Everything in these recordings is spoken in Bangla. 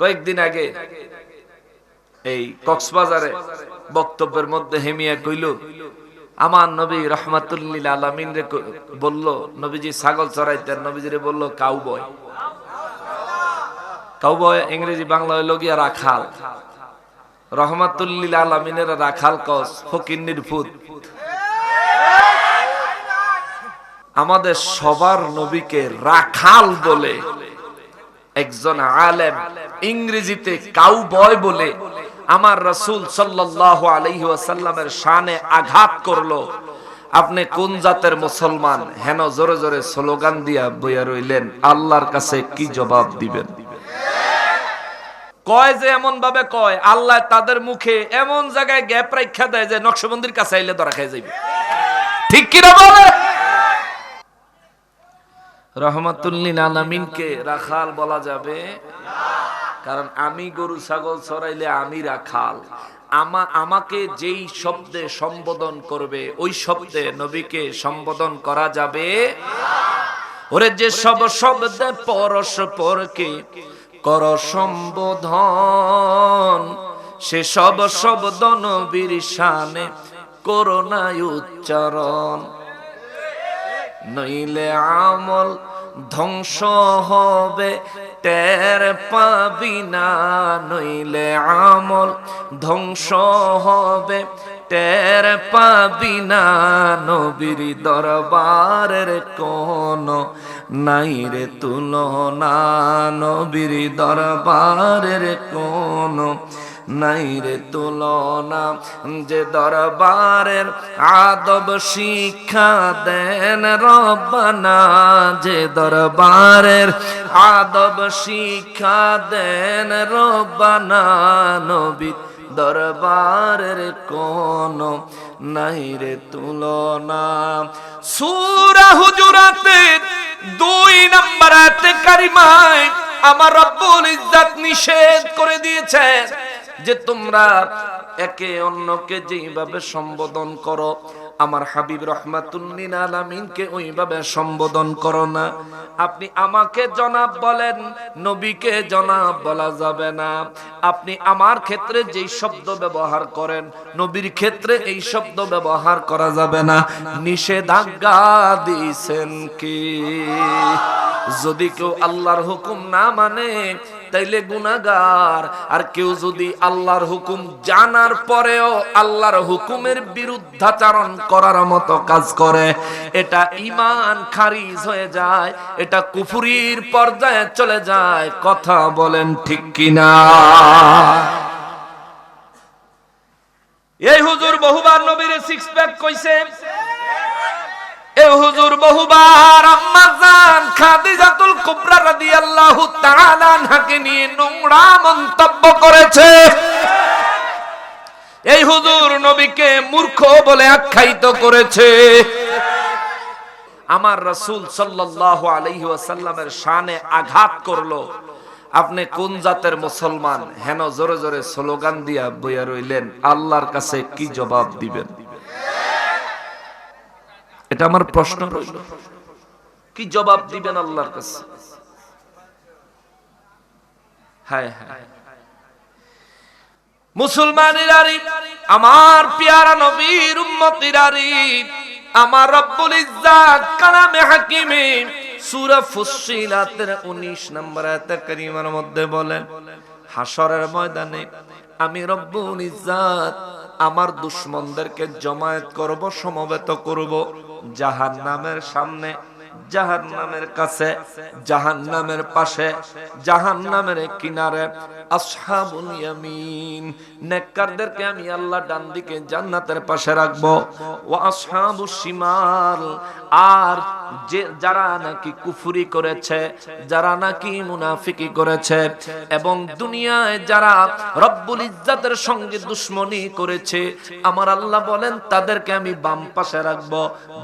কয়েকদিন আগে এই কক্সবাজারে বক্তব্যের মধ্যে হেমিয়া কইল, আমার নবী রহমাতুল্লিল আলমিন রে বলল, নবীজি ছাগল চড়াইতেন, নবীজিরে বলল, কাউবয়। কাউবয় ইংরেজি বাংলা হইল গিয়া রাখাল। রহমাতুল্লিল আলমিনের রাখাল কস ফকিন্নির ফুত আমাদের সবার নবীকে রাখাল বলে, একজন আলেম, ইংরেজিতে কাউবয় বলে আমার রসুল সাল্লাহ আলহি ওয়াসাল্লামের শানে আঘাত করল। আপনি কোন জাতের মুসলমান? হেন জোরে জোরে স্লোগান দিয়া বইয়া রইলেন, আল্লাহর কাছে কি জবাব দিবেন? কয় যে এমন ভাবে কয়, আল্লাহ তাদের মুখে এমন জায়গায় গ্যাপ রাখা দেয় যে নকশবন্দির কাছে আইলে ধরা খাই যাইবে। ঠিক কিনা বলে রহমাতুল্লিন আলামিনকে রাখাল বলা যাবে। কারণ আমি গরু, ছাগল চড়াইলে আমি রাখাল। আমা আমাকে যেই শব্দে সম্বোধন করবে, ওই শব্দে নবীকে সম্বোধন করা যাবে। ওরে যে সব শব্দে পরস্পরকে কর সম্বোধন, সে সব শব্দ নবীর শানে করোনায় উচ্চারণ। নইলে আমল ধ্বংস হবে, টের পাবি না, নইলে আমল ধ্বংস হবে, টের পাবি না, নবীর দরবারের কোন নাই রে তুলনা, নবীর দরবারের কোন নাই রে তুলনা, যে দরবারের আদব শিক্ষা দেন রব্বানা, যে দরবারের আদব শিক্ষা দেন রব্বানা, নবী দরবারের কোন নাই রে তুলনা। সূরা হুজুরাতের দুই নম্বর আয়াতে কারিমায় আমার রব্বুল ইজ্জত নিষেধ করে দিয়েছেন। যে তোমরা একে অন্যকে যেইভাবে সম্বোধন করো, আমার হাবিব রহমাতুল্লিন আলামিনকে ওইভাবে সম্বোধন করো না। আপনি আমাকে জনাব বলেন, নবীকে জনাব বলা যাবে না। আপনি আমার ক্ষেত্রে যেই শব্দ ব্যবহার করেন, নবীর ক্ষেত্রে এই শব্দ ব্যবহার করা যাবে না। নিষেধাজ্ঞা দিয়েছেন কি? যদি কেউ আল্লাহর হুকুম না মানে তাইলে গুনাগার আর কেউ যদি আল্লাহর হুকুম জানার পরেও আল্লাহর হুকুমের বিরুদ্ধাচারণ করার মতো কাজ করে, এটা ইমান খারিজ হয়ে যায়, এটা কুফুরির পর্যায়ে চলে যায়, কথা বলেন ঠিক কিনা? এই হুজুর বহুবার নবীর সিক্স প্যাক কইছে হুজুর বহুবার আম্মা খাদিজাতুল কুবরা রাদিয়াল্লাহু তাআলা আনহাকে নিয়ে নোংরা মন্তব্য করেছে। এই হুজুর নবীকে মূর্খ বলে আখ্যায়িত করেছে। আমার রাসূল সাল্লাল্লাহু আলাইহি ওয়াসাল্লামের শানে আঘাত করল। আপনি কোন জাতের মুসলমান? হেন জোরে জোরে স্লোগান দিয়া বইয়া রইলেন, আল্লাহর কাছে কি জবাব দিবেন? এটা আমার প্রশ্ন। রইল কি জবাব দিবেন আল্লাহর কাছে? হ্যাঁ হ্যাঁ। মুসলমানেরারি আমার পেয়ারা নবীর উম্মতিরারি আমার রব্বুল ইজ্জাত কালামে হাকিমে সূরা ফুসসিলাতের 19 নম্বর আয়াতে কারিমার মধ্যে বলেন হাসরের ময়দানে আমি রব্বুল ইজ্জাত আমার দুশ্মনদেরকে জমায়েত করব, সমবেত করব। জাহান্নামের সামনে, জাহান্নামের কাছে, জাহান্নামের পাশে, জাহান্নামের কিনারে আসহাবুল ইয়ামিন। নেককারদেরকে আমি আল্লাহ ডান দিকে জান্নাতের পাশে রাখব। আর যে যারা নাকি কুফুরি করেছে, যারা নাকি মুনাফিকি করেছে, এবং দুনিয়ায় যারা রব্বুল ইজ্জাতের সঙ্গে দুশ্মনী করেছে, আমার আল্লাহ বলেন, তাদেরকে আমি বাম পাশে রাখব।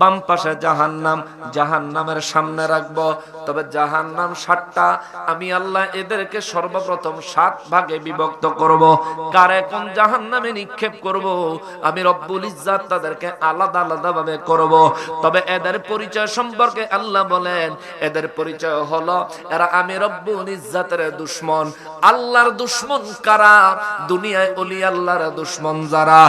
বাম পাশে জাহান্নাম, জাহান্নামের সামনে রাখব। তবে জাহান্নাম সাতটা আমি আল্লাহ এদেরকে সর্বপ্রথম সাত ভাগে বিভক্ত করব। কারে কোন জাহান্নামে নিক্ষেপ করব? আমি রব্বুল ইজ্জাত তাদেরকে আলাদা আলাদা ভাবে করব। তবে এদের পরিচয় সম্পর্কে আল্লাহ বলেন, এদের পরিচয় হলো এরা আমি রব্বুল ইজ্জাতের দুশ্মন। আল্লাহর দুশ্মন কারা? দুনিয়ায় অলি আল্লাহর দুশ্মন যারা।